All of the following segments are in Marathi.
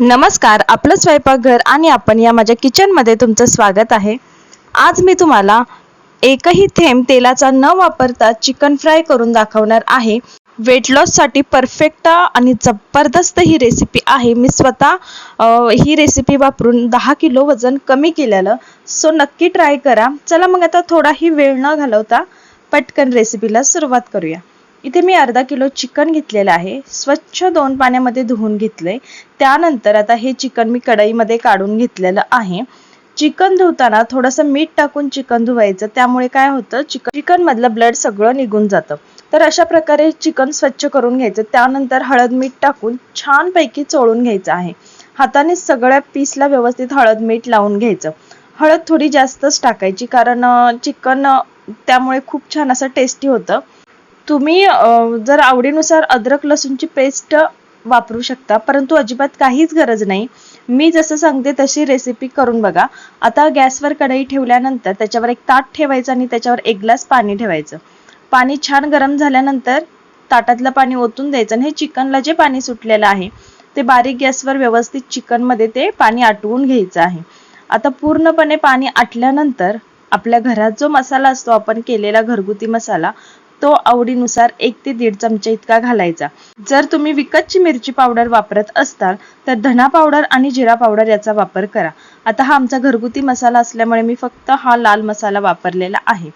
नमस्कार आपलं स्वयंपाकघर आणि आपण या माझ्या किचनमध्ये तुमचं स्वागत आहे. आज मी तुम्हाला एकही थेंब तेलाचा न वापरता चिकन फ्राय करून दाखवणार आहे. वेट लॉससाठी परफेक्ट आणि जबरदस्त ही रेसिपी आहे. मी स्वतः ही रेसिपी वापरून दहा किलो वजन कमी केलेलं. सो नक्की ट्राय करा. चला मग आता थोडाही वेळ न घालवता पटकन रेसिपीला सुरुवात करूया. इथे मी अर्धा किलो चिकन घेतलेलं आहे. स्वच्छ दोन पाण्यामध्ये धुवून घेतलंय. त्यानंतर आता हे चिकन मी कढईमध्ये काढून घेतलेलं आहे. चिकन धुताना थोडंसं मीठ टाकून चिकन धुवायचं. त्यामुळे काय होतं चिकन चिकन मधलं ब्लड सगळं निघून जातं. तर अशा प्रकारे चिकन स्वच्छ करून घ्यायचं. त्यानंतर हळद मीठ टाकून छानपैकी चोळून घ्यायचं आहे. हाताने सगळ्या पीसला व्यवस्थित हळद मीठ लावून घ्यायचं. हळद थोडी जास्तच टाकायची कारण चिकन त्यामुळे खूप छान असं टेस्टी होतं. तुम्ही जर आवडीनुसार अद्रक लसूणची पेस्ट वापरू शकता परंतु अजिबात काहीच गरज नाही. मी जसं सांगते तशी रेसिपी करून बघा. आता गॅसवर कढई ठेवल्यानंतर त्याच्यावर एक ताट ठेवायचं आणि त्याच्यावर एक ग्लास पाणी ठेवायचं. पाणी छान गरम झाल्यानंतर ताटातलं पाणी ओतून द्यायचं आणि हे चिकनला जे पाणी सुटलेलं आहे ते बारीक गॅसवर व्यवस्थित चिकनमध्ये ते पाणी आटवून घ्यायचं आहे. आता पूर्णपणे पाणी आटल्यानंतर आपल्या घरात जो मसाला असतो आपण केलेला घरगुती मसाला तो आवडीनुसार एक ते दीड चमचा इतका घालायचा. जर तुम्ही विकतची मिरची पावडर वापरत असताल तर धना पावडर आणि जिरा पावडर याचा वापर करा. आता हा आमचा घरगुती मसाला असल्यामुळे मी फक्त हा लाल मसाला वापरलेला आहे.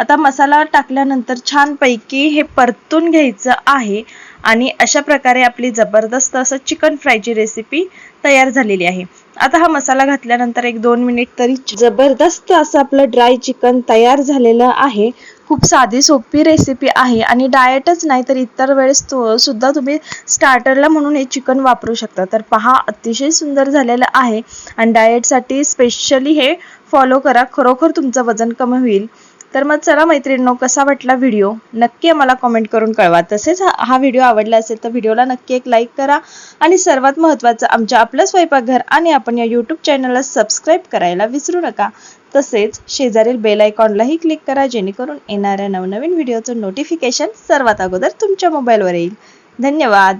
आता मसाला टाकल्यानंतर छानपैकी हे परतून घ्यायचं आहे. आणि अशा प्रकारे आपली जबरदस्त असं चिकन फ्रायची रेसिपी तयार झालेली आहे. आता हा मसाला घातल्यानंतर एक दोन मिनिट तरी जबरदस्त असं आपलं ड्राय चिकन तयार झालेलं आहे. खूप साधी सोपी रेसिपी आहे आणि डाएटच नाही तर इतर वेळेस तो सुद्धा तुम्ही स्टार्टरला म्हणून हे चिकन वापरू शकता. तर पहा अतिशय सुंदर झालेलं आहे. आणि डाएटसाठी स्पेशली हे फॉलो करा. खरोखर तुमचं वजन कमी होईल. तर मग चला मैत्रिणींनो कसा वाटला व्हिडिओ नक्की आम्हाला कमेंट करून कळवा. तसेच हा हा व्हिडिओ आवडला असेल तर व्हिडिओला नक्की एक लाईक करा आणि सर्वात महत्त्वाचं आमच्या आपलं स्वयंपाकघर आणि आपण या यूट्यूब चॅनलला सबस्क्राईब करायला विसरू नका. तसेच शेजारील बेल आयकॉनलाही क्लिक करा जेणेकरून येणाऱ्या नवनवीन व्हिडिओचं नोटिफिकेशन सर्वात अगोदर तुमच्या मोबाईलवर येईल. धन्यवाद!